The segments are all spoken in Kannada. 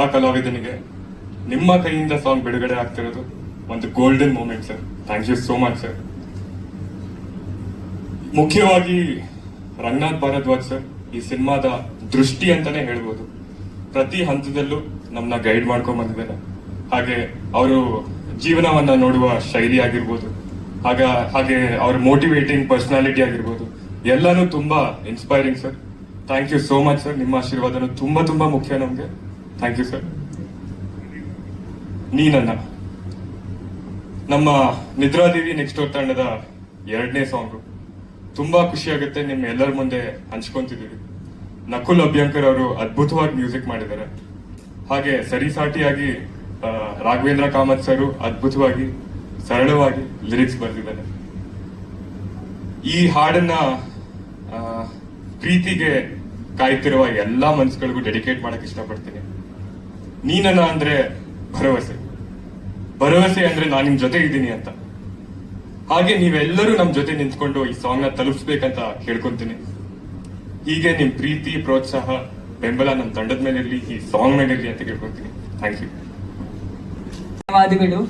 ಕಲಾವಿದನಿಗೆ ನಿಮ್ಮ ಕೈಯಿಂದ ಸಾಂಗ್ ಬಿಡುಗಡೆ ಆಗ್ತಿರೋದು ಒಂದು golden moment sir thank you so much sir ಮುಖ್ಯವಾಗಿ ರಂಗನಾಥ್ ಭಾರದ್ವಾಜ್ ಸರ್ ಈ ಸಿನಿಮಾದ ದೃಷ್ಟಿ ಅಂತಾನೆ ಹೇಳ್ಬೋದು. ಪ್ರತಿ ಹಂತದಲ್ಲೂ ನಮ್ಮನ್ನ ಗೈಡ್ ಮಾಡ್ಕೊಂಡ್ ಬಂದಿದ್ದಾರೆ. ಹಾಗೆ ಅವರು ಜೀವನವನ್ನ ನೋಡುವ ಶೈಲಿ ಆಗಿರ್ಬೋದು. ಹಾಗ, ಹಾಗೆ ಅವ್ರ ಮೋಟಿವೇಟಿಂಗ್ ಪರ್ಸನಾಲಿಟಿ ಆಗಿರ್ಬೋದು. ಎಲ್ಲಾನು ತುಂಬಾ inspiring sir thank you so much sir ನಿಮ್ಮ ಆಶೀರ್ವಾದನು ತುಂಬಾ ತುಂಬಾ ಮುಖ್ಯ ನಮ್ಗೆ. ಥ್ಯಾಂಕ್ ಯು ಸರ್ ನೀನನ್ನ ನಮ್ಮ ನಿದ್ರಾದೇವಿ ನೆಕ್ಸ್ಟ್ ಡೋರ್ ತಂಡದ ಎರಡನೇ ಸಾಂಗು. ತುಂಬಾ ಖುಷಿ ಆಗುತ್ತೆ ನಿಮ್ಮ ಎಲ್ಲರ ಮುಂದೆ ಹಂಚ್ಕೊಂತಿದ್ದೀವಿ. ನಕುಲ್ ಅಭ್ಯಂಕರ್ ಅವರು ಅದ್ಭುತವಾಗಿ ಮ್ಯೂಸಿಕ್ ಮಾಡಿದ್ದಾರೆ. ಹಾಗೆ ಸರಿಸಾಟಿಯಾಗಿ ರಾಘವೇಂದ್ರ ಕಾಮತ್ ಸರ್ ಅದ್ಭುತವಾಗಿ, ಸರಳವಾಗಿ ಲಿರಿಕ್ಸ್ ಬರೆದಿದ್ದಾರೆ. ಈ ಹಾಡನ್ನ ಪ್ರೀತಿಗೆ ಕಾಯ್ತಿರುವ ಎಲ್ಲಾ ಮನಸ್ಸುಗಳಿಗೂ ಡೆಡಿಕೇಟ್ ಮಾಡಕ್ ಇಷ್ಟಪಡ್ತೀನಿ. ನೀನನ್ನ ಅಂದ್ರೆ ಭರವಸೆ. ಭರವಸೆ ಅಂದ್ರೆ ನಾನು ನಿಮ್ ಜೊತೆ ಇದ್ದೀನಿ ಅಂತ. ಹಾಗೆ ನೀವೆಲ್ಲರೂ ನಮ್ ಜೊತೆ ನಿಂತ್ಕೊಂಡು ಈ ಸಾಂಗ್ನ ತಲುಪಿಸ್ಬೇಕಂತ ಕೇಳ್ಕೊಂತೀನಿ. ಹೀಗೆ ನಿಮ್ ಪ್ರೀತಿ, ಪ್ರೋತ್ಸಾಹ, ಬೆಂಬಲ ನಮ್ಮ ತಂಡದ ಮೇಲೆ ಇರಲಿ ಈ ಸಾಂಗ್ ಮೇಲೆ ಇರಲಿ ಅಂತ ಕೇಳ್ಕೊಂತೀನಿ. ಥ್ಯಾಂಕ್ ಯು ಧನ್ಯವಾದಗಳು.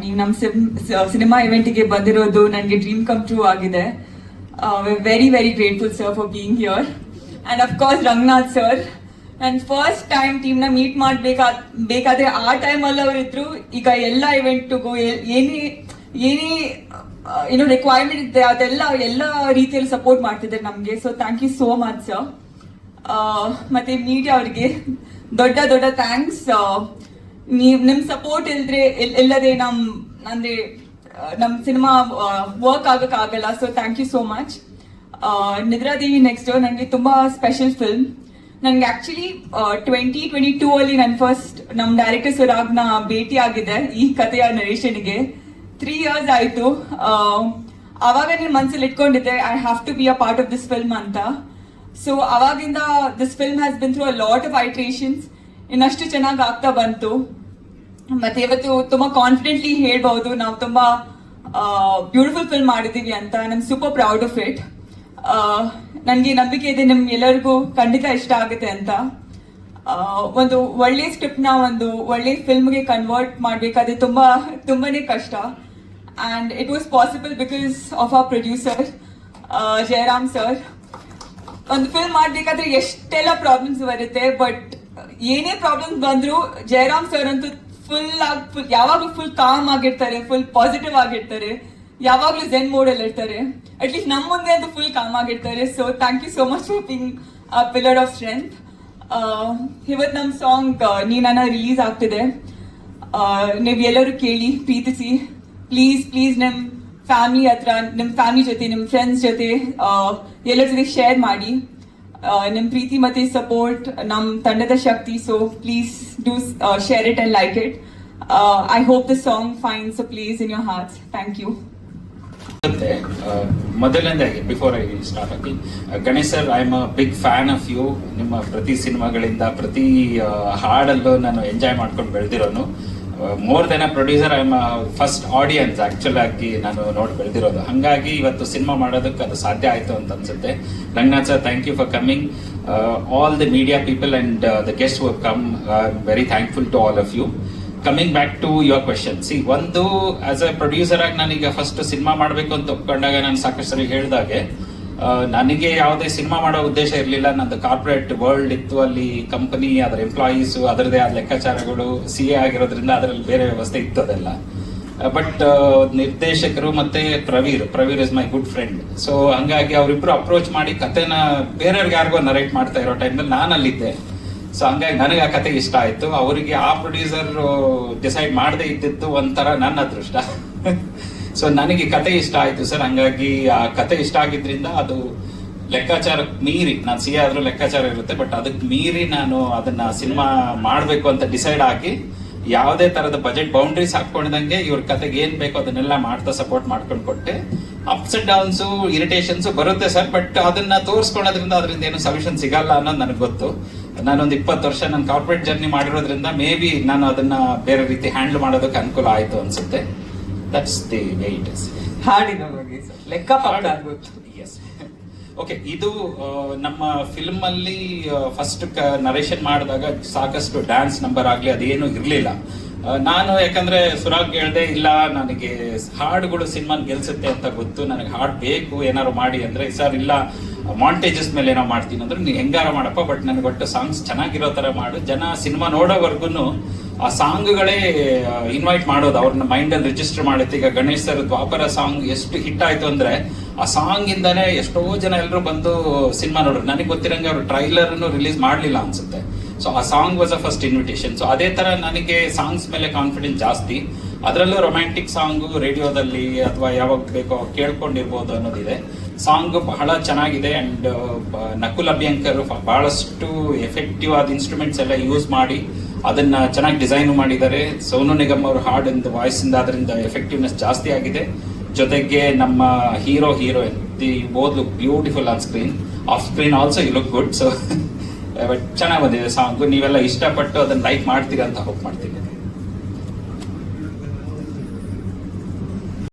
ನೀವು ನಮ್ಮ ಸಿನಿಮಾ ಇವೆಂಟ್ಗೆ ಬಂದಿರೋದು ನನಗೆ ಡ್ರೀಮ್ ಕಮ್ ಟ್ರೂ ಆಗಿದೆ. Very very grateful sir for being here and of course Ranganath sir ನನ್ನ ಫಸ್ಟ್ ಟೈಮ್ ಟೀಮ್ನ ಮೀಟ್ ಮಾಡ್ಬೇಕಾ ಬೇಕಾದ್ರೆ ಆ ಟೈಮಲ್ಲಿ ಅವ್ರು ಇದ್ರು ಈಗ ಎಲ್ಲ ಇವೆಂಟ್ಗೂ ಏನೇ ಏನೇ ಏನೋ ರಿಕ್ವೈರ್ಮೆಂಟ್ ಇದೆ ಅದೆಲ್ಲ ಎಲ್ಲ ರೀತಿಯಲ್ಲಿ ಸಪೋರ್ಟ್ ಮಾಡ್ತಿದ್ದಾರೆ ನಮಗೆ. So thank you so much sir ಮತ್ತೆ ಮೀಡಿಯಾ ಅವರಿಗೆ ದೊಡ್ಡ ದೊಡ್ಡ ಥ್ಯಾಂಕ್ಸ್ ನೀವು ನಿಮ್ ಸಪೋರ್ಟ್ ಇಲ್ದ್ರೆ ಇಲ್- ಇಲ್ಲದೆ ನಮ್ ಅಂದ್ರೆ ಆ, ನಮ್ ಸಿನಿಮಾ ವರ್ಕ್ ಆಗಕ್ ಆಗಲ್ಲ. So thank you so much Nidradevi next ನನಗೆ ತುಂಬಾ ಸ್ಪೆಷಲ್ ಫಿಲ್ಮ್ ನನ್ಗೆ ಆಕ್ಚುಲಿ ಟ್ವೆಂಟಿ ಟ್ವೆಂಟಿ ಟೂ ಅಲ್ಲಿ ನನ್ನ ಫಸ್ಟ್ ನಮ್ಮ ಡೈರೆಕ್ಟರ್ ಸುರಾಗ್ನ ಭೇಟಿ ಆಗಿದೆ ಈ ಕಥೆಯ ನರೇಶನ್ಗೆ ತ್ರೀ ಇಯರ್ಸ್ ಆಯ್ತು. ಅವಾಗ ನನ್ನ ಮನಸ್ಸಲ್ಲಿ ಇಟ್ಕೊಂಡಿದ್ದೆ I have to be a part of this film ಅಂತ. ಸೊ ಅವಾಗಿಂದ this film has been through a lot of iterations ಇನ್ನಷ್ಟು ಚೆನ್ನಾಗಿ ಆಗ್ತಾ ಬಂತು. ಮತ್ತೆ ಇವತ್ತು ತುಂಬಾ ಕಾನ್ಫಿಡೆಂಟ್ಲಿ ಹೇಳ್ಬಹುದು, ನಾವು ತುಂಬಾ ಬ್ಯೂಟಿಫುಲ್ ಫಿಲ್ಮ್ ಮಾಡಿದೀವಿ ಅಂತ. I super proud of it ನನಗೆ ನಂಬಿಕೆ ಇದೆ, ನಿಮ್ ಎಲ್ಲರಿಗೂ ಖಂಡಿತ ಇಷ್ಟ ಆಗುತ್ತೆ ಅಂತ. ಒಂದು ಒಳ್ಳೆ ಸ್ಕ್ರಿಪ್ಟ್ನ ಒಂದು ಒಳ್ಳೆ ಫಿಲ್ಮ್ಗೆ ಕನ್ವರ್ಟ್ ಮಾಡಬೇಕಾದ್ರೆ ತುಂಬಾ, ತುಂಬಾನೇ ಕಷ್ಟ. And it was possible because of uh producer Jayaram sir ಒಂದು ಫಿಲ್ಮ್ ಮಾಡಬೇಕಾದ್ರೆ ಎಷ್ಟೆಲ್ಲ ಪ್ರಾಬ್ಲಮ್ಸ್ ಬರುತ್ತೆ ಬಟ್ ಏನೇ ಪ್ರಾಬ್ಲಮ್ಸ್ ಬಂದರೂ ಜಯರಾಮ್ ಸರ್ ಅಂತೂ ಫುಲ್ ಆಗಿ ಫುಲ್ ಯಾವಾಗಲೂ ಫುಲ್ ಕಾಮ್ ಆಗಿರ್ತಾರೆ ಫುಲ್ ಪಾಸಿಟಿವ್ ಆಗಿರ್ತಾರೆ. ಯಾವಾಗಲೂ ಜೆನ್ ಮೋಡ್ ಅಲ್ಲಿ ಇರ್ತಾರೆ ಅಟ್ಲೀಸ್ಟ್ ನಮ್ಮ ಮುಂದೆ ಅದು ಫುಲ್ ಕಾಮ್ ಆಗಿರ್ತಾರೆ. So thank you so much for being pillar of strength ಇವತ್ತು ನಮ್ಮ ಸಾಂಗ್ ನೀನನ್ನ ರಿಲೀಸ್ ಆಗ್ತಿದೆ. ನೀವು ಎಲ್ಲರೂ ಕೇಳಿ ಪ್ರೀತಿಸಿ. ಪ್ಲೀಸ್ ಪ್ಲೀಸ್ ನಿಮ್ಮ ಫ್ಯಾಮಿಲಿ ಹತ್ರ ನಿಮ್ಮ ಫ್ಯಾಮಿಲಿ ಜೊತೆ ನಿಮ್ಮ ಫ್ರೆಂಡ್ಸ್ ಜೊತೆ ಆ, ಎಲ್ಲರ ಜೊತೆ ಶೇರ್ ಮಾಡಿ. ನಿಮ್ಮ ಪ್ರೀತಿ ಮತ್ತೆ ಸಪೋರ್ಟ್ ನಮ್ಮ ತಂಡದ ಶಕ್ತಿ. So please do share it and like it I hope the song finds a place in your hearts thank you ಮತ್ತೆ ಮೊದಲನೇದಾಗಿ ಬಿಫೋರ್ ಐ ಸ್ಟಾರ್ಟ್ ಆಗಿ Ganesh sir I am a big fan of you ನಿಮ್ಮ ಪ್ರತಿ ಸಿನಿಮಾಗಳಿಂದ, ಪ್ರತಿ ಹಾಡಲ್ಲೂ ನಾನು ಎಂಜಾಯ್ ಮಾಡ್ಕೊಂಡು ಬೆಳೆದಿರೋನು. More then a producer I am first audience actual ಆಗಿ ನಾನು ನೋಡಿ ಬೆಳೆದಿರೋದು. ಹಂಗಾಗಿ ಇವತ್ತು ಸಿನಿಮಾ ಮಾಡೋದಕ್ಕೆ ಅದು ಸಾಧ್ಯ ಆಯ್ತು ಅಂತ ಅನ್ಸುತ್ತೆ. Ranganath sir thank you for coming all the media people and the guest who come very thankful to all of you coming back to your question see ಒಂದು ಆಸ್ ಅ ಪ್ರೊಡ್ಯೂಸರ್ ಆಗಿ ನನಗೆ ಫಸ್ಟ್ ಸಿನಿಮಾ ಮಾಡಬೇಕು ಅಂತ ಒಪ್ಕೊಂಡಾಗ ನಾನು ಸಾಕಷ್ಟು ಸರಿ ಹೇಳಿದಾಗೆ ನನಗೆ ಯಾವುದೇ ಸಿನಿಮಾ ಮಾಡೋ ಉದ್ದೇಶ ಇರಲಿಲ್ಲ. ನಂದು ಕಾರ್ಪೊರೇಟ್ ವರ್ಲ್ಡ್ ಇತ್ತು. ಅಲ್ಲಿ ಕಂಪನಿ ಅದರ ಎಂಪ್ಲಾಯೀಸ್ ಅದರದೇ ಆದ ಲೆಕ್ಕಾಚಾರಗಳು ಸಿ ಎ ಆಗಿರೋದ್ರಿಂದ ಅದರಲ್ಲಿ ಬೇರೆ ವ್ಯವಸ್ಥೆ ಇತ್ತು ಅದೆಲ್ಲ. ಬಟ್ ನಿರ್ದೇಶಕರು ಮತ್ತೆ Praveer Praveer is my good friend so ಹಂಗಾಗಿ ಅವರಿಬ್ರು ಅಪ್ರೋಚ್ ಮಾಡಿ ಕತೆನ ಬೇರೆಯವ್ರಿಗೆ ಯಾರಿಗೋ ನರೇಟ್ ಮಾಡ್ತಾ ಇರೋ ಟೈಮಲ್ಲಿ ನಾನು ಅಲ್ಲಿದ್ದೆ ಸೊ ಹಂಗಾಗಿ ನನಗೆ ಆ ಕತೆ ಇಷ್ಟ ಆಯ್ತು. ಅವರಿಗೆ ಆ ಪ್ರೊಡ್ಯೂಸರ್ ಡಿಸೈಡ್ ಮಾಡದೇ ಇದ್ದಿದ್ದು ಒಂಥರ ನನ್ನ ಅದೃಷ್ಟ. ಸೊ ನನಗೆ ಕತೆ ಇಷ್ಟ ಆಯ್ತು ಸರ್. ಹಂಗಾಗಿ ಆ ಕತೆ ಇಷ್ಟ ಆಗಿದ್ರಿಂದ ಅದು ಲೆಕ್ಕಾಚಾರಕ್ಕೆ ಮೀರಿ, ನಾನು ಸಿ ಆದರೂ ಲೆಕ್ಕಾಚಾರ ಇರುತ್ತೆ ಬಟ್ ಅದಕ್ಕೆ ಮೀರಿ ನಾನು ಅದನ್ನ ಸಿನಿಮಾ ಮಾಡಬೇಕು ಅಂತ ಡಿಸೈಡ್ ಆಗಿ ಯಾವುದೇ ತರದ ಬಜೆಟ್ ಬೌಂಡ್ರೀಸ್ ಹಾಕೊಂಡಂಗೆ ಇವ್ರ ಕತೆಗೆ ಏನ್ ಬೇಕೋ ಅದನ್ನೆಲ್ಲ ಮಾಡ್ತಾ ಸಪೋರ್ಟ್ ಮಾಡ್ಕೊಂಡು ಕೊಟ್ಟೆ ಅಪ್ಸ್ ಅಂಡ್ ಡೌನ್ಸ್ ಇರಿಟೇಷನ್ಸ್ ಬರುತ್ತೆ ಸರ್ ಬಟ್ ಅದನ್ನ ತೋರಿಸ್ಕೊಳೋದ್ರಿಂದ ಅದರಿಂದ ಏನು ಸಲ್ಯೂಷನ್ ಸಿಗಲ್ಲ ಅನ್ನೋದು ನನಗೆ ಗೊತ್ತು. ನಾನೊಂದು ಇಪ್ಪತ್ತು ವರ್ಷ ನಾನು ಕಾರ್ಪೊರೇಟ್ ಜರ್ನಿ ಮಾಡಿರೋದ್ರಿಂದ ಮೇ ಬಿ ನಾನು ಅದನ್ನ ಬೇರೆ ರೀತಿ ಹ್ಯಾಂಡಲ್ ಮಾಡೋದಕ್ಕೆ ಅನುಕೂಲ ಆಯ್ತು ಅನ್ಸುತ್ತೆ. That's the way it is ಹಾಡಿನ ಬಗ್ಗೆ ಲೆಕ್ಕ ಎಸ್ ಓಕೆ ಇದು ನಮ್ಮ ಫಿಲ್ಮ್ ಅಲ್ಲಿ ಫಸ್ಟ್ ನರೇಷನ್ ಮಾಡಿದಾಗ ಸಾಕಷ್ಟು ಡ್ಯಾನ್ಸ್ ನಂಬರ್ ಆಗಲಿ ಅದೇನು ಇರಲಿಲ್ಲ. ನಾನು ಯಾಕಂದ್ರೆ ಸುರಾಗ್ ಹೇಳ್ದೆ ಇಲ್ಲ ನನಗೆ ಹಾಡುಗಳು ಸಿನಿಮಾ ಗೆಲ್ಸುತ್ತೆ ಅಂತ ಗೊತ್ತು ನನಗೆ ಹಾಡು ಬೇಕು ಏನಾದ್ರು ಮಾಡಿ ಅಂದ್ರೆ ಸರ್ ಇಲ್ಲ ಮಾಂಟೇಜಸ್ ಮೇಲೆ ಏನೋ ಮಾಡ್ತೀನಿ ಅಂದ್ರೆ ನೀನು ಹೆಂಗಾರ ಮಾಡಪ್ಪ ಬಟ್ ನನಗೆ ಒಟ್ಟು ಸಾಂಗ್ಸ್ ಚೆನ್ನಾಗಿರೋ ತರ ಮಾಡು. ಜನ ಸಿನಿಮಾ ನೋಡೋವರೆಗೂ ಆ ಸಾಂಗ್ಗಳೇ ಇನ್ವೈಟ್ ಮಾಡೋದು. ಅವ್ರನ್ನ ಮೈಂಡ್ ಅಲ್ಲಿ ರಿಜಿಸ್ಟರ್ ಮಾಡುತ್ತೆ. ಈಗ ಗಣೇಶ್ ಸರ್ ದ್ವಾಪರ ಸಾಂಗ್ ಎಷ್ಟು ಹಿಟ್ ಆಯ್ತು ಅಂದ್ರೆ ಆ ಸಾಂಗ್ ಇಂದಾನೆ ಎಷ್ಟೋ ಜನ ಎಲ್ಲರೂ ಬಂದು ಸಿನಿಮಾ ನೋಡ್ರು. ನನಗೆ ಗೊತ್ತಿರಂಗೆ ಅವ್ರು ಟ್ರೈಲರ್ ರಿಲೀಸ್ ಮಾಡ್ಲಿಲ್ಲ ಅನ್ಸುತ್ತೆ. So uh song was a first invitation so ಅದೇ ತರ ನನಗೆ ಸಾಂಗ್ಸ್ ಮೇಲೆ ಕಾನ್ಫಿಡೆನ್ಸ್ ಜಾಸ್ತಿ. ಅದರಲ್ಲೂ ರೊಮ್ಯಾಂಟಿಕ್ ಸಾಂಗು ರೇಡಿಯೋದಲ್ಲಿ ಅಥವಾ ಯಾವಾಗ ಬೇಕೋ ಕೇಳ್ಕೊಂಡಿರ್ಬೋದು ಅನ್ನೋದಿದೆ. ಸಾಂಗ್ ಬಹಳ ಚೆನ್ನಾಗಿದೆ ಅಂಡ್ ನಕುಲ್ ಅಭ್ಯಂಕರ್ ಬಹಳಷ್ಟು ಎಫೆಕ್ಟಿವ್ ಆದ ಇನ್ಸ್ಟ್ರೂಮೆಂಟ್ಸ್ ಎಲ್ಲ ಯೂಸ್ ಮಾಡಿ ಅದನ್ನ ಚೆನ್ನಾಗಿ ಡಿಸೈನ್ ಮಾಡಿದ್ದಾರೆ. ಸೋನು ನಿಗಮ್ ಅವ್ರ ವಾಯ್ಸ್ ಇಂದ ಅದರಿಂದ ಎಫೆಕ್ಟಿವ್ನೆಸ್ ಜಾಸ್ತಿ ಆಗಿದೆ. ಜೊತೆಗೆ ನಮ್ಮ hero heroine the both look beautiful on screen off screen also you look good so but ಚೆನ್ನಾಗಿ ಬಂದಿದೆ ಸಾಂಗ್ ನೀವೆಲ್ಲ ಇಷ್ಟಪಟ್ಟು ಅದನ್ನ ಲೈಕ್ ಮಾಡ್ತೀರಾ ಅಂತ ಹೋಪ್ ಮಾಡ್ತೀನಿ.